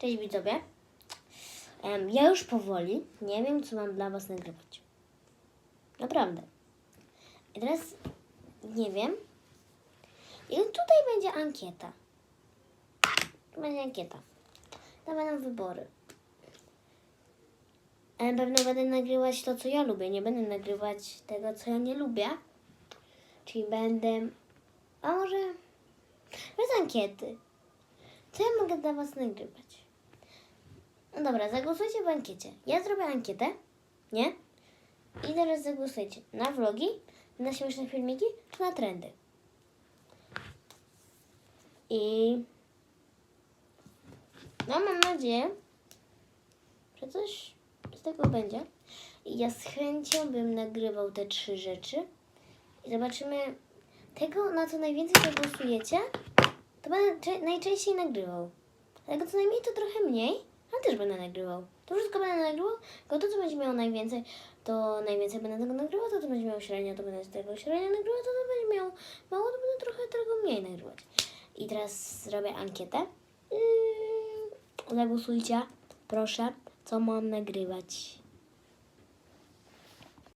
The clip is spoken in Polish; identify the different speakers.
Speaker 1: Cześć widzowie. Em, ja już powoli nie wiem, co mam dla Was nagrywać. Naprawdę. I teraz nie wiem. I tutaj będzie ankieta. Będzie ankieta. Tam będą wybory. Na pewno będę nagrywać to, co ja lubię. Nie będę nagrywać tego, co ja nie lubię. Czyli będę... A może... Bez ankiety. Co ja mogę dla Was nagrywać? No dobra, zagłosujcie w ankiecie. Ja zrobię ankietę, nie? I teraz zagłosujcie na vlogi, na śmieszne filmiki, czy na trendy. I... No mam nadzieję, że coś z tego będzie. I ja z chęcią bym nagrywał te trzy rzeczy. I zobaczymy tego, na co najwięcej zagłosujecie, to będę najczęściej nagrywał. Tego co najmniej to trochę mniej, ale też będę nagrywał. To wszystko będę nagrywał, tylko to co będzie miało najwięcej, to najwięcej będę tego nagrywał, to co będzie miało średnio, to będę tego średnio nagrywał, to co będzie miało mało, to będę trochę tego mniej nagrywać. I teraz zrobię ankietę. Yy, Zagłosujcie, proszę, co mam nagrywać.